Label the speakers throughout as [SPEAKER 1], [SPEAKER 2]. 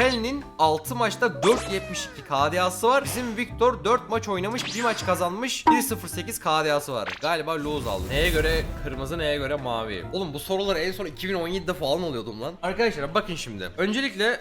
[SPEAKER 1] Akali'nin 6 maçta 4.72 KDA'sı var. Bizim Victor 4 maç oynamış, 1 maç kazanmış, 1.08 KDA'sı var. Galiba lose aldı. Neye göre kırmızı, neye göre mavi? Oğlum bu soruları en son 2017'de falan alıyordum lan. Arkadaşlar bakın şimdi. Öncelikle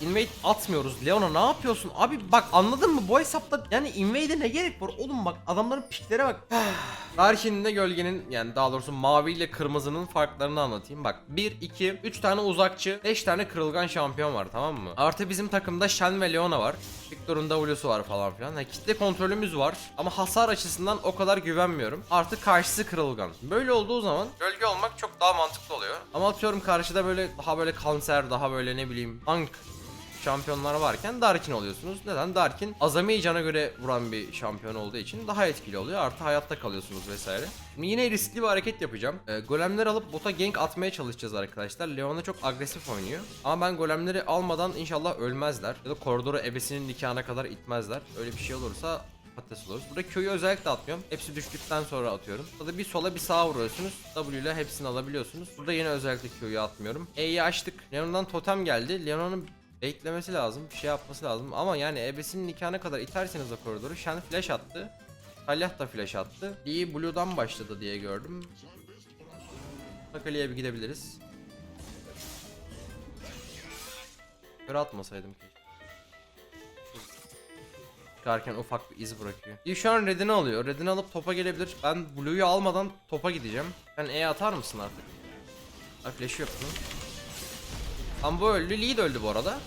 [SPEAKER 1] Invade atmıyoruz. Leona ne yapıyorsun? Abi bak anladın mı? Bu hesapta yani invade'e ne gerek var? Oğlum bak adamların piklere bak. Tarihinin de gölgenin yani daha doğrusu mavi ile kırmızının farklarını anlatayım. Bak 1, 2, 3 tane uzakçı, 5 tane kırılgan şampiyon var tamam mı? Artı bizim takımda Shen ve Leona var. Victor'un W'su var falan filan. Ha, kitle kontrolümüz var ama hasar açısından o kadar güvenmiyorum. Artı karşısı kırılgan. Böyle olduğu zaman gölge olmak çok daha mantıklı oluyor. Ama atıyorum karşıda böyle daha böyle kanser, daha böyle ne bileyim tank şampiyonlar varken Darkin oluyorsunuz. Neden? Darkin azami cana göre vuran bir şampiyon olduğu için daha etkili oluyor. Artı hayatta kalıyorsunuz vesaire. Yine riskli bir hareket yapacağım. Ee, golemler alıp bota gank atmaya çalışacağız arkadaşlar. Leona çok agresif oynuyor. Ama ben golemleri almadan inşallah ölmezler. Ya da koridoru ebesinin nikahına kadar itmezler. Öyle bir şey olursa patates oluruz. Burada Q'yu özellikle atmıyorum. Hepsi düştükten sonra atıyorum. Burada bir sola bir sağa vuruyorsunuz. W ile hepsini alabiliyorsunuz. Burada yine özellikle Q'yu atmıyorum. E'yi açtık. Leona'dan totem geldi. Leona'nın Beklemesi lazım, bir şey yapması lazım ama yani ebesinin nikahına kadar iterseniz o koridoru. Shen flash attı. Talyah da flash attı. Lee Blue'dan başladı diye gördüm. Akali'ye bir gidebiliriz. Kör atmasaydım keşke. Çıkarken ufak bir iz bırakıyor. İyi şu an redini alıyor. Redini alıp topa gelebilir. Ben Blue'yu almadan topa gideceğim. Sen E atar mısın artık? Ha flash yok mu? Ama bu öldü. Lee de öldü bu arada.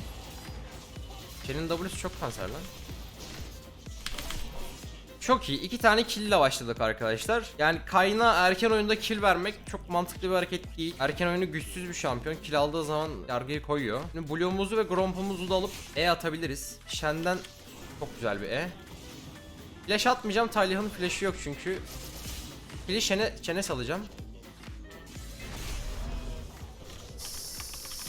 [SPEAKER 1] Shen'in W'su çok kanser lan. Çok iyi. İki tane kill ile başladık arkadaşlar. Yani Kayna erken oyunda kill vermek çok mantıklı bir hareket değil. Erken oyunu güçsüz bir şampiyon. Kill aldığı zaman yargıyı koyuyor. Şimdi Blue'umuzu ve Gromp'umuzu da alıp E atabiliriz. Shen'den çok güzel bir E. Flash atmayacağım. Talyah'ın flash'ı yok çünkü. Kill'i Shen'e Shen'e salacağım.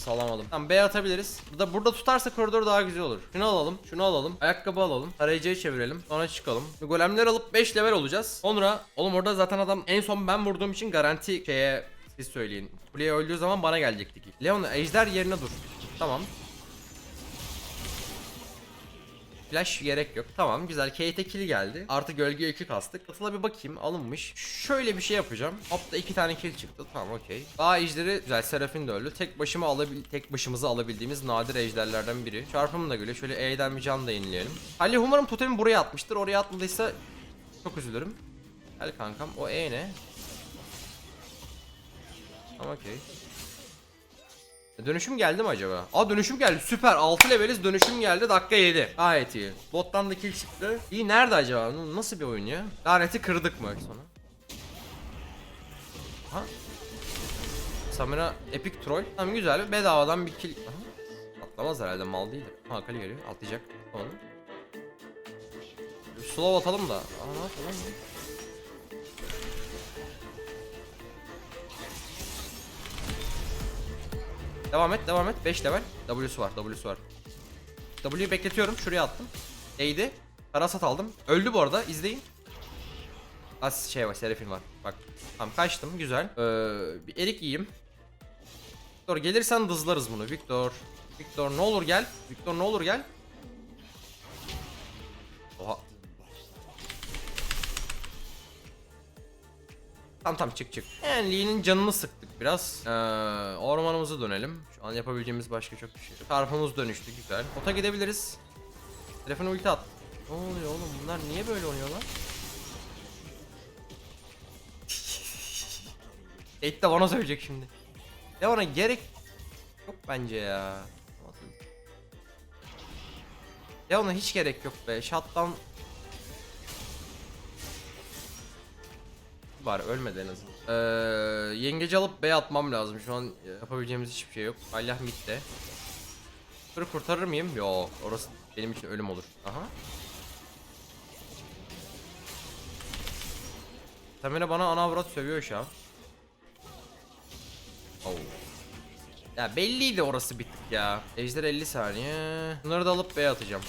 [SPEAKER 1] Salamadım. Tamam B atabiliriz. Burada burada tutarsa koridor daha güzel olur. Şunu alalım. Şunu alalım. Ayakkabı alalım. Tarayıcıya çevirelim. Sonra çıkalım. Şimdi golemler alıp 5 level olacağız. Sonra oğlum orada zaten adam en son ben vurduğum için garanti şeye siz söyleyin. Kuleye öldüğü zaman bana gelecekti ki. Leon ejder yerine dur. Tamam. Flash gerek yok. Tamam güzel. Kate kill geldi. Artı gölge 2 kastık. Katıla bir bakayım. Alınmış. Şöyle bir şey yapacağım. Hop da 2 tane kill çıktı. Tamam okey. Daha ejderi güzel. Serafin de öldü. Tek başıma alabil tek başımıza alabildiğimiz nadir ejderlerden biri. Çarpım da güle. Şöyle E'den bir can da yenileyelim. Ali umarım totemi buraya atmıştır. Oraya atmadıysa çok üzülürüm. Gel kankam. O E ne? Tamam okey. Dönüşüm geldi mi acaba? Aa dönüşüm geldi. Süper. 6 leveliz dönüşüm geldi. Dakika 7. Gayet iyi. Bottan da kill çıktı. İyi nerede acaba? Nasıl bir oyun ya? Laneti kırdık mı sonra? Ha? Samira epic troll. Tamam güzel. Bedavadan bir kill. Aha. Atlamaz herhalde mal değildir. Ha Akali geliyor. Atlayacak. Tamam. Slow atalım da. Aa ne yapalım? Devam et, devam et. 5 level. W'su var, W'su var. W'yu bekletiyorum. Şuraya attım. Değdi. Karasat aldım. Öldü bu arada. İzleyin. Az şey var, Serafin var. Bak. Tamam kaçtım. Güzel. Ee, bir erik yiyeyim. Victor gelirsen dızlarız bunu. Victor. Victor ne olur gel. Victor ne olur gel. Tamam tamam çık çık. Yani Lee'nin canını sıktık biraz. Ee, ormanımıza dönelim. Şu an yapabileceğimiz başka çok bir şey yok. Çarpımız dönüştü güzel. Ota gidebiliriz. Telefonu ulti at. Ne oluyor oğlum bunlar niye böyle oynuyorlar? Kate de bana söyleyecek şimdi. Ya bana gerek yok bence ya. Ya ona hiç gerek yok be. Shotdown Var ölmedi en azından. Ee, yengeci alıp B atmam lazım. Şu an yapabileceğimiz hiçbir şey yok. Allah midde. Şunu kurtarır mıyım? Yok. Orası benim için ölüm olur. Aha. Temene bana ana avrat sövüyor şu an. Oh. Ya belliydi orası bir tık ya. Ejder 50 saniye. Bunları da alıp B atacağım.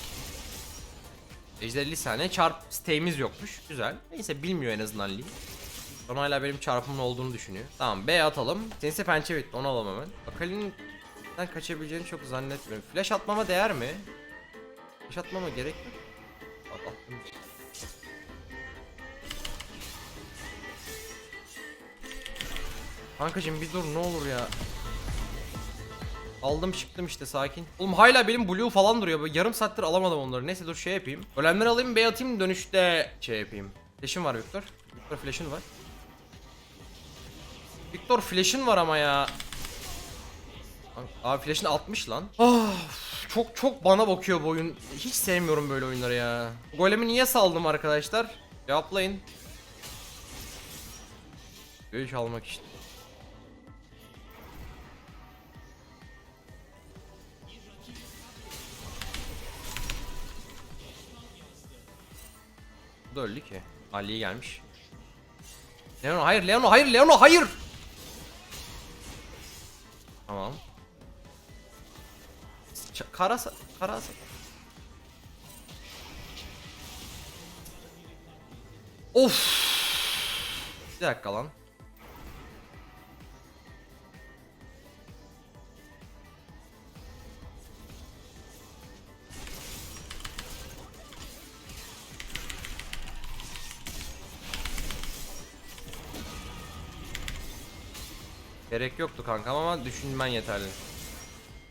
[SPEAKER 1] Ejder 50 saniye çarp siteğimiz yokmuş. Güzel. Neyse bilmiyor en azından Lee. Son hala benim çarpımın olduğunu düşünüyor. Tamam B atalım. Sinsi pençe bitti onu alalım hemen. Akali'nin kaçabileceğini çok zannetmiyorum. Flash atmama değer mi? Flash atmama gerek mi? At, attım. Kankacım bir dur ne olur ya. Aldım çıktım işte sakin. Oğlum hala benim blue falan duruyor. Böyle yarım saattir alamadım onları. Neyse dur şey yapayım. Ölenleri alayım bey atayım dönüşte şey yapayım. Flash'in var Victor. Victor flash'in var. Victor flash'in var ama ya. Abi flash'ini 60 lan. Ah, çok çok bana bakıyor bu oyun. Hiç sevmiyorum böyle oyunları ya. Golemi niye saldım arkadaşlar? Cevaplayın. Göğüş almak işte. Bu da öldü ki. Ali gelmiş. Leon hayır Leon hayır Leon hayır. Ç karasa karasa. Of. Bir dakika lan. Gerek yoktu kankam ama düşünmen yeterli.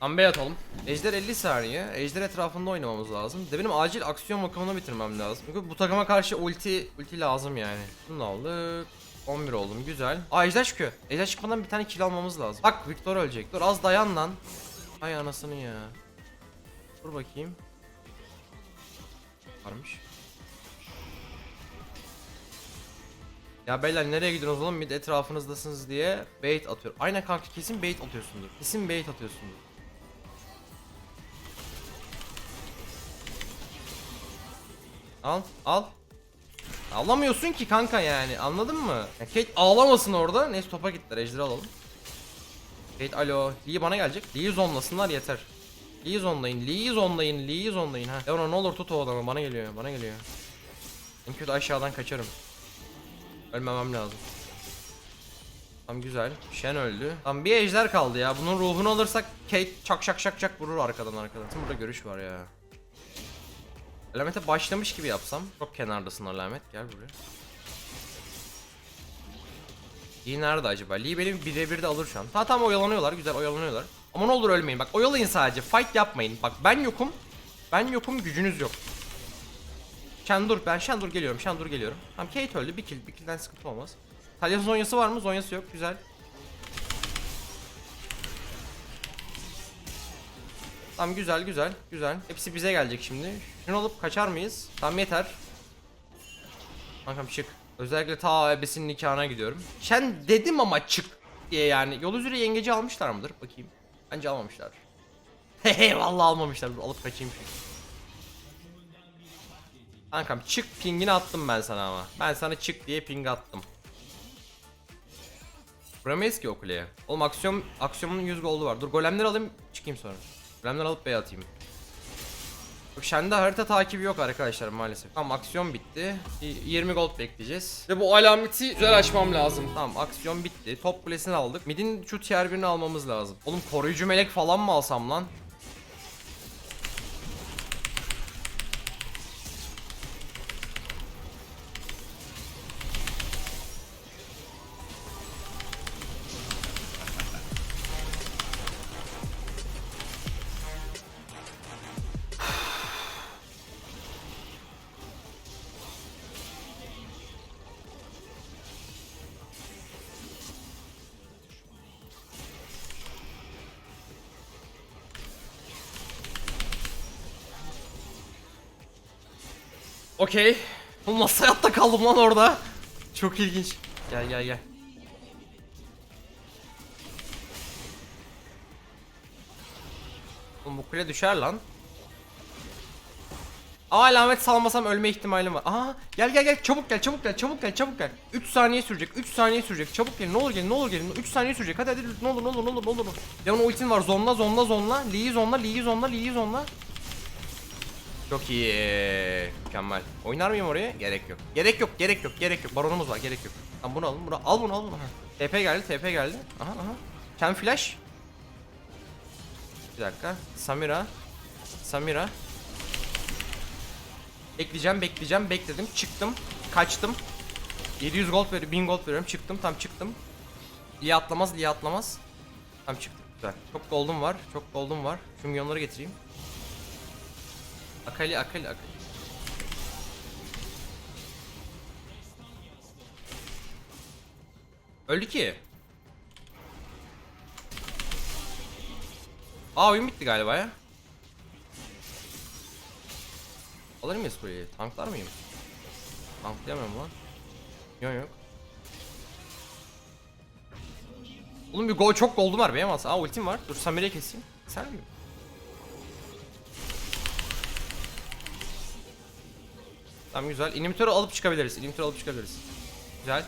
[SPEAKER 1] Ambe atalım. Ejder 50 saniye. Ejder etrafında oynamamız lazım. De benim acil aksiyon makamını bitirmem lazım. Çünkü bu takıma karşı ulti ulti lazım yani. Bunu aldık. 11 oldum güzel. Aa ejder çıkıyor. Ejder çıkmadan bir tane kill almamız lazım. Bak Victor ölecek. Dur az dayan lan. Ay anasını ya. Dur bakayım. Varmış. Ya beyler nereye gidiyorsunuz oğlum mid etrafınızdasınız diye bait atıyor. Aynen kanka kesin bait atıyorsundur. Kesin bait atıyorsundur. Al al. Ağlamıyorsun ki kanka yani anladın mı? Ya Kate ağlamasın orada. Neyse topa gittiler ejderi alalım. Kate alo. Lee bana gelecek. Lee'yi zonlasınlar yeter. Lee'yi zonlayın. Lee'yi zonlayın. Lee'yi zonlayın ha. Leona ne olur tut o adamı bana geliyor. Bana geliyor. En kötü aşağıdan kaçarım. Ölmemem lazım. Tamam güzel. Shen öldü. Tamam bir ejder kaldı ya. Bunun ruhunu alırsak Kate çak şak şak çak vurur arkadan arkadan. Burada görüş var ya. Alamete başlamış gibi yapsam. Çok kenardasın alamet. Gel buraya. Lee nerede acaba? Lee benim birebir de alır şu an. Tamam tamam oyalanıyorlar. Güzel oyalanıyorlar. Ama ne olur ölmeyin. Bak oyalayın sadece. Fight yapmayın. Bak ben yokum. Ben yokum gücünüz yok. Şendur ben Şendur geliyorum Şendur geliyorum. Tamam Kate öldü bir kill bir killden sıkıntı olmaz. Talya'nın zonyası var mı? Zonyası yok güzel. Tamam güzel güzel güzel. Hepsi bize gelecek şimdi. Şunu alıp kaçar mıyız? Tamam yeter. Kankam çık. Özellikle ta ebesinin nikahına gidiyorum. Şen dedim ama çık diye yani. Yol üzere yengeci almışlar mıdır? Bakayım. Bence almamışlar. Hehe vallahi almamışlar. Dur alıp kaçayım şimdi. Kankam çık pingini attım ben sana ama. Ben sana çık diye ping attım. Vuramayız ki o kuleye. Oğlum aksiyon aksiyonun 100 goldu var. Dur golemleri alayım çıkayım sonra. Golemleri alıp bey atayım. Şende harita takibi yok arkadaşlar maalesef. Tamam aksiyon bitti. Y- 20 gold bekleyeceğiz. Ve bu alameti güzel açmam lazım. Tamam aksiyon bitti. Top kulesini aldık. Mid'in şu tier 1'ini almamız lazım. Oğlum koruyucu melek falan mı alsam lan? Okey. Oğlum nasıl hayatta kaldım lan orada? Çok ilginç. Gel gel gel. Oğlum bu kule düşer lan. Aa alamet salmasam ölme ihtimalim var. Aa gel gel gel çabuk gel çabuk gel çabuk gel çabuk gel. 3 saniye sürecek 3 saniye sürecek çabuk gelin ne olur gelin ne olur gelin 3 saniye sürecek hadi hadi ne olur ne olur ne olur ne olur. Leon ultin var zonla zonla zonla Lee'yi zonla Lee'yi zonla Lee'yi zonla. Çok iyi. Mükemmel. Oynar mıyım oraya? Gerek yok. Gerek yok, gerek yok, gerek yok. Baronumuz var, gerek yok. Tamam bunu alın, bunu al bunu al bunu. TP geldi, TP geldi. Aha aha. Ken flash. Bir dakika. Samira. Samira. Bekleyeceğim, bekleyeceğim, bekledim. Çıktım. Kaçtım. 700 gold veriyorum, 1000 gold veriyorum. Çıktım, tam çıktım. Lia atlamaz, Lia atlamaz. Tam çıktım. Güzel. Çok gold'um var, çok gold'um var. Şu milyonları getireyim. Akali, Akali, Akali. Öldü ki. Aa oyun bitti galiba ya. Alır mıyız kuleyi? Tanklar mıyım? Tanklayamıyorum lan. Yok yok. Oğlum bir gol çok gold'um var benim aslında. Aa ultim var. Dur Samir'e keseyim. Sen mi? Tamam güzel. İnhibitörü alıp çıkabiliriz. İnhibitörü alıp çıkabiliriz. Güzel.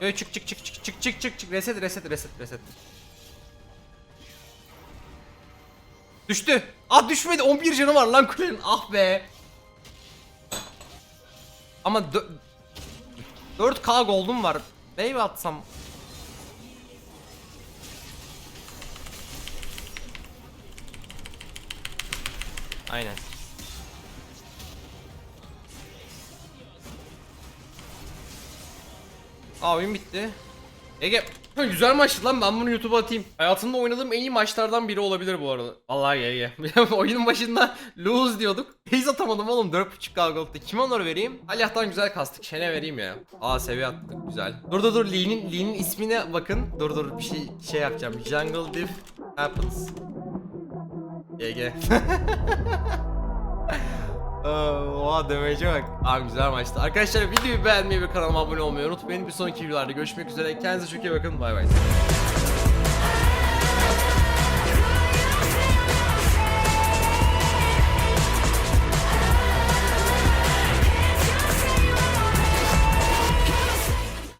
[SPEAKER 1] Yo, çık çık çık çık çık çık çık çık. Reset reset reset reset. Düştü. Ah düşmedi. 11 canı var lan kulenin. Ah be. Ama dö- 4K gold'um var. Wave atsam. Aynen. Aa oyun bitti. Ege güzel maçtı lan ben bunu YouTube'a atayım. Hayatımda oynadığım en iyi maçlardan biri olabilir bu arada. Vallahi Ege. Oyunun başında lose diyorduk. Base atamadım oğlum 4.5k gold'da. Kime onları vereyim? Allah'tan güzel kastık. Şene vereyim ya. Aa seviye attık güzel. Dur dur dur Lee'nin Lee'nin ismine bakın. Dur dur bir şey şey yapacağım. Jungle Diff happens. Ege. Oha demece bak. Abi güzel maçtı. Arkadaşlar videoyu beğenmeyi ve kanalıma abone olmayı unutmayın. Bir sonraki videolarda görüşmek üzere. Kendinize çok iyi bakın. Bay bay.